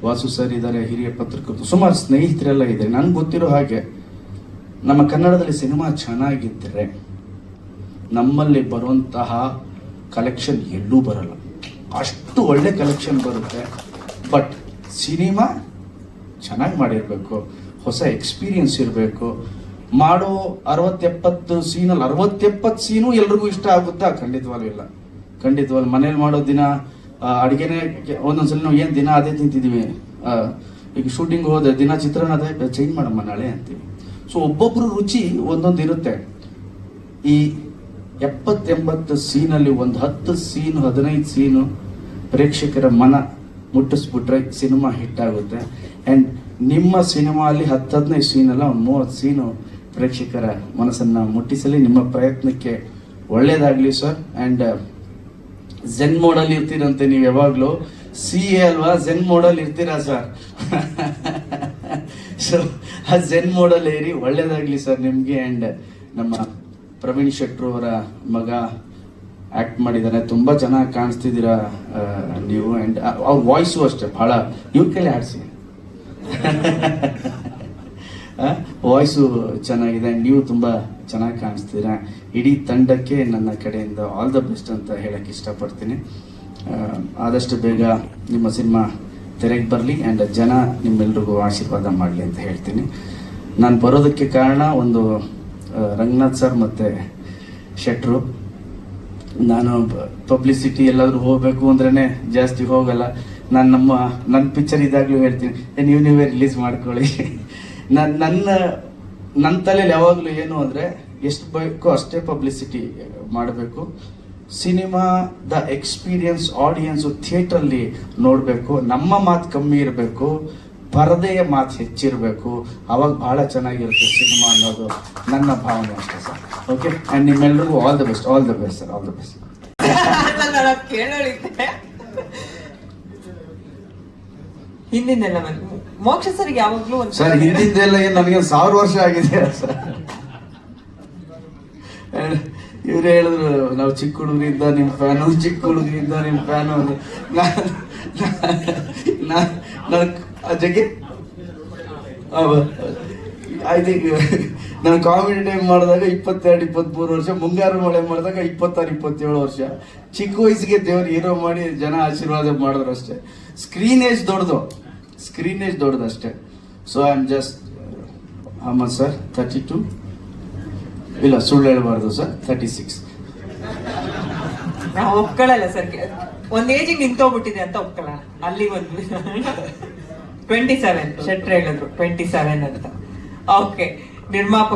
ವಾಸು ಸರ್ ಇದ್ದಾರೆ ಹಿರಿಯ ಪತ್ರಕರ್ತರು, ಸುಮಾರು ಸ್ನೇಹಿತರೆಲ್ಲ ಇದೆ ನನಗೆ ಗೊತ್ತಿರೋ ಹಾಗೆ ನಮ್ಮ ಕನ್ನಡದಲ್ಲಿ ಸಿನಿಮಾ ಚೆನ್ನಾಗಿದ್ದರೆ ನಮ್ಮಲ್ಲಿ ಬರುವಂತಹ ಕಲೆಕ್ಷನ್ ಎಲ್ಲೂ ಬರಲ್ಲ. ಅಷ್ಟು ಒಳ್ಳೆ ಕಲೆಕ್ಷನ್ ಬರುತ್ತೆ. ಬಟ್ ಸಿನಿಮಾ ಚೆನ್ನಾಗಿ ಮಾಡಿರಬೇಕು. ಹೊಸ ಎಕ್ಸ್ಪೀರಿಯನ್ಸ್ ಇರಬೇಕು. ಮಾಡೋ ಅರವತ್ತೆಪ್ಪತ್ತು ಸೀನಲ್ಲಿ ಅರವತ್ತೆಪ್ಪತ್ತು ಸೀನು ಎಲ್ರಿಗೂ ಇಷ್ಟ ಆಗುತ್ತಾ? ಖಂಡಿತವಾಗ್ಲೂ ಇಲ್ಲ. ಖಂಡಿತವಾಗ್ಲೂ ಮನೇಲಿ ಮಾಡೋ ದಿನ ಅಡುಗೆನೇ ಒಂದೊಂದ್ಸಲ ನಾವು ಏನು ದಿನ ಅದೇ ತಿಂತಿದ್ದೀವಿ ಈಗ ಶೂಟಿಂಗ್ ಹೋದ ದಿನ ಚಿತ್ರಾನ್ನ ಅದೇ ಚೇಂಜ್ ಮಾಡಮ್ಮ ನಾಳೆ ಅಂತೀವಿ. ಸೊ ಒಬ್ಬೊಬ್ಬರು ರುಚಿ ಒಂದೊಂದು ಇರುತ್ತೆ ಈ ಎಪ್ಪತ್ತೆಂಬತ್ತು ಸೀನಲ್ಲಿ ಒಂದು ಹತ್ತು ಸೀನು, ಹದಿನೈದು ಸೀನು ಪ್ರೇಕ್ಷಕರ ಮನ ಮುಟ್ಟಿಸ್ಬಿಟ್ರೆ ಸಿನಿಮಾ ಹಿಟ್ ಆಗುತ್ತೆ. ಆ್ಯಂಡ್ ನಿಮ್ಮ ಸಿನಿಮಾ ಅಲ್ಲಿ ಹತ್ತು ಹದಿನೈದು ಸೀನಲ್ಲ, ಒಂದು ಮೂವತ್ತು ಸೀನು ಪ್ರೇಕ್ಷಕರ ಮನಸ್ಸನ್ನು ಮುಟ್ಟಿಸಲಿ. ನಿಮ್ಮ ಪ್ರಯತ್ನಕ್ಕೆ ಒಳ್ಳೆಯದಾಗಲಿ ಸರ್. ಆ್ಯಂಡ್ ಜೆನ್ ಮೋಡಲ್ಲಿ ಇರ್ತೀರಂತೆ ನೀವು ಯಾವಾಗಲೂ. ಸಿ ಎ ಅಲ್ವಾ? ಜೆನ್ ಮೋಡಲ್ ಇರ್ತೀರಾ ಸರ್? ಸೊ ಆ ಜೆನ್ ಮೋಡಲ್ ಏರಿ ಒಳ್ಳೇದಾಗ್ಲಿ ಸರ್ ನಿಮಗೆ. ಆ್ಯಂಡ್ ನಮ್ಮ ಪ್ರವೀಣ್ ಶೆಟ್ರು ಅವರ ಮಗ ಆಕ್ಟ್ ಮಾಡಿದ್ದಾರೆ ತುಂಬಾ ಚೆನ್ನಾಗಿ ಕಾಣಿಸ್ತಿದ್ದೀರಾ ನೀವು ಆ್ಯಂಡ್ ಅವ್ರ ವಾಯ್ಸು ಅಷ್ಟೇ, ಬಹಳ, ಇವ್ರ ಕೈಲಿ ಆಡಿಸಿ ವಾಯ್ಸು ಚೆನ್ನಾಗಿದೆ, ನೀವು ತುಂಬ ಚೆನ್ನಾಗಿ ಕಾಣಿಸ್ತೀರಾ. ಇಡೀ ತಂಡಕ್ಕೆ ನನ್ನ ಕಡೆಯಿಂದ ಆಲ್ ದ ಬೆಸ್ಟ್ ಅಂತ ಹೇಳಕ್ಕೆ ಇಷ್ಟಪಡ್ತೀನಿ. ಆದಷ್ಟು ಬೇಗ ನಿಮ್ಮ ಸಿನಿಮಾ ತೆರೆಗೆ ಬರಲಿ ಆ್ಯಂಡ್ ಜನ ನಿಮ್ಮೆಲ್ರಿಗೂ ಆಶೀರ್ವಾದ ಮಾಡಲಿ ಅಂತ ಹೇಳ್ತೀನಿ. ನಾನು ಬರೋದಕ್ಕೆ ಕಾರಣ ಒಂದು ರಂಗನಾಥ್ ಸರ್ ಮತ್ತು ಶೆಟ್ರು. ನಾನು ಪಬ್ಲಿಸಿಟಿ ಎಲ್ಲಾದರೂ ಹೋಗಬೇಕು ಅಂದ್ರೇ ಜಾಸ್ತಿ ಹೋಗಲ್ಲ. ನಾನು ನಮ್ಮ ನನ್ನ ಪಿಕ್ಚರ್ ಇದಾಗಲೂ ಹೇಳ್ತೀನಿ. "ಏ, ನೀವು ನೀವೇ ರಿಲೀಸ್ ಮಾಡ್ಕೊಳ್ಳಿ. ನನ್ನ ನನ್ನ ನನ್ನ ತಲೆಯಲ್ಲಿ ಯಾವಾಗಲೂ ಏನು ಅಂದರೆ ಎಷ್ಟು ಬೇಕೋ ಅಷ್ಟೇ ಪಬ್ಲಿಸಿಟಿ ಮಾಡಬೇಕು. ಸಿನಿಮಾದ ಎಕ್ಸ್ಪೀರಿಯನ್ಸ್ ಆಡಿಯನ್ಸು ಥಿಯೇಟ್ರಲ್ಲಿ ನೋಡಬೇಕು. ನಮ್ಮ ಮಾತು ಕಮ್ಮಿ ಇರಬೇಕು. ಪರದೆಯ ಮಾತು ಹೆಚ್ಚಿರಬೇಕು. ಅವಾಗ ಬಹಳ ಚೆನ್ನಾಗಿರುತ್ತೆ ಸಿನಿಮಾ ಅನ್ನೋದು. ನನ್ನ ಭಾವನೆ ಅಷ್ಟೇ ಸರ್. ಓಕೆ ಅಂಡ್ ನಿಮ್ಮೆಲ್ಲರಿಗೂ all the best all the best sir all the best ಹಿಂದಿಂದೆಲ್ಲ Moksha sir ಯಾವಾಗಲೂ ಒಂದು ಸರ್ ಹಿಂದಿಂದೆಲ್ಲ ಏನು ನನಗೆ ಒಂದು ಸಾವಿರ ವರ್ಷ ಆಗಿದೆ ಸರ್ ಇವ್ರು ಹೇಳಿದ್ರು ನಾವು ಚಿಕ್ಕ ಹುಡುಗರಿಂದ ನಿಮ್ಮ ಫ್ಯಾನು ಚಿಕ್ಕ ಹುಡುಗರಿಂದ ನಿಮ್ಮ ಫ್ಯಾನು ನಾನು ನಾನು ಜಗ್ಗೆ ಐ ಥಿಂಕ್ ನಾನು ಕಾಮಿಡಿ ಟೈಮ್ ಮಾಡಿದಾಗ ಇಪ್ಪತ್ತೆರಡು ಇಪ್ಪತ್ತ್ಮೂರು ವರ್ಷ, ಮುಂಗಾರು ಮಳೆ ಮಾಡಿದಾಗ ಇಪ್ಪತ್ತಾರು, ಇಪ್ಪತ್ತೇಳು ವರ್ಷ. ಚಿಕ್ಕ ವಯಸ್ಸಿಗೆ ದೇವ್ರು ಹೀರೋ ಮಾಡಿ ಜನ ಆಶೀರ್ವಾದ ಮಾಡಿದ್ರು ಅಷ್ಟೇ. ಸ್ಕ್ರೀನ್ ಏಜ್ ದೊಡ್ಡದು. ಸ್ಕ್ರೀನ್ ಏಜ್ ದೊಡ್ಡದು ಅಷ್ಟೇ. So I am just um sir thirty two ಇಲ್ಲ, ಸುಳ್ಳು ಹೇಳಬಾರ್ದು ಸರ್ ತರ್ಟಿ ಸಿಕ್ಸ್ ನಾವು ಒಪ್ಕೊಳ್ಳಲ್ಲ ಸರ್ ಒಂದು ಏಜಿಗೆ ನಿಂತೋಗ್ಬಿಟ್ಟಿದೆ ಅಂತ ಒಪ್ಕೊಳ್ಳೋಣ ಅಲ್ಲಿ ಒಂದು ಟ್ವೆಂಟಿ ಸೆವೆನ್ ಶೆಟ್ರ್ ಹೇಳಿದ್ರು. ಟ್ವೆಂಟಿ ಸೆವೆನ್ ಅಂತ. ಓಕೆ ನಿರ್ಮಾಪಕ